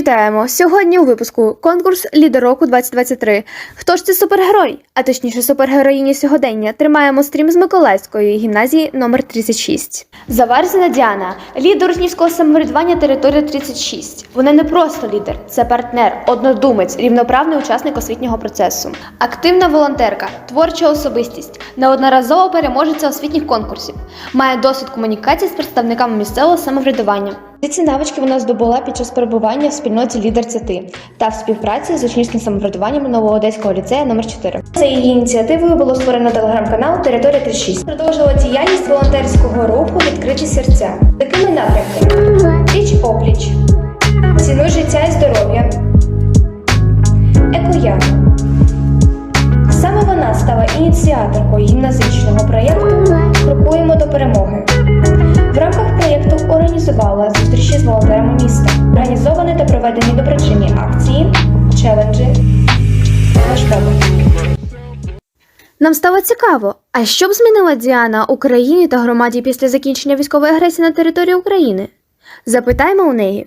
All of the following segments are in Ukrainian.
Вітаємо! Сьогодні у випуску конкурс Лідер року 2023. Хто ж це супергерой? А точніше, супергероїні сьогодення. Тримаємо стрім з Миколаївської гімназії номер 36. Заварзина Діана, лідер учнівського самоврядування території 36. Вона не просто лідер, це партнер, однодумець, рівноправний учасник освітнього процесу. Активна волонтерка, творча особистість, неодноразово переможеця освітніх конкурсів. Має досвід комунікації з представниками місцевого самоврядування. Ці навички вона здобула під час перебування в спільноті лідер ЦИТИ та в співпраці з учнівським самоврядуванням Новоодеського ліцею номер 4 За її ініціативою було створено телеграм-канал Територія 36. Продовжила діяльність волонтерського руху Відкриті серця. Такими напрямками: Річ опліч, цінуй життя і здоров'я, Екоя. Саме вона стала ініціаторкою гімназичного проєкту Крокуємо до перемоги. Проведені доброчинні акції, челенджі, флешбеки. Нам стало цікаво, а що б змінила Діана Україні та громаді після закінчення військової агресії на території України? Запитаємо у неї.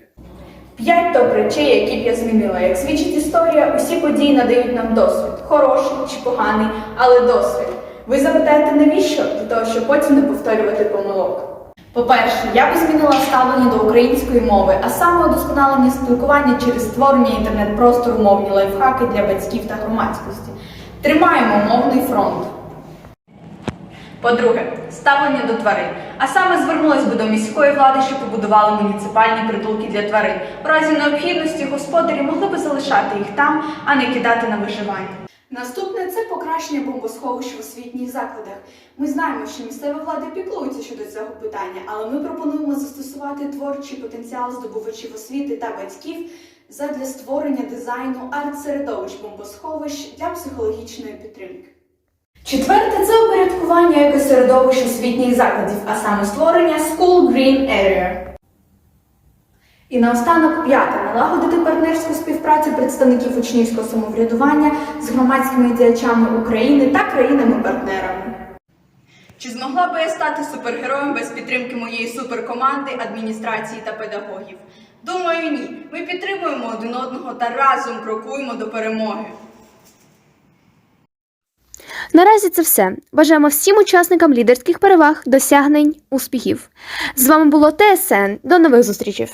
П'ять топ речей, які б я змінила. Як свідчить історія, усі події надають нам досвід. Хороший чи поганий, але досвід. Ви запитаєте, навіщо? Для того, щоб потім не повторювати помилок. По-перше, я би змінила ставлення до української мови, а саме удосконалення спілкування через створення інтернет-простору мовні лайфхаки для батьків та громадськості. Тримаємо мовний фронт. По-друге, ставлення до тварин. А саме звернулась би до міської влади, щоб побудували муніципальні притулки для тварин. У разі необхідності господарі могли би залишати їх там, а не кидати на виживання. Наступне це покращення бомбосховищ в освітніх закладах. Ми знаємо, що місцеві влади піклуються щодо цього питання, але ми пропонуємо застосувати творчий потенціал здобувачів освіти та батьків задля створення дизайну арт-середовищ бомбосховищ для психологічної підтримки. Четверте це упорядкування екосередовищ освітніх закладів, а саме створення School Green Area. І наостанок п'яте налагодити партнерську співпрацю представників учнівського самоврядування з громадськими діячами України та країнами-партнерами. Чи змогла би я стати супергероєм без підтримки моєї суперкоманди, адміністрації та педагогів? Думаю, ні. Ми підтримуємо один одного та разом крокуємо до перемоги. Наразі це все. Бажаємо всім учасникам лідерських переваг, досягнень, успіхів. З вами було ТСН. До нових зустрічей!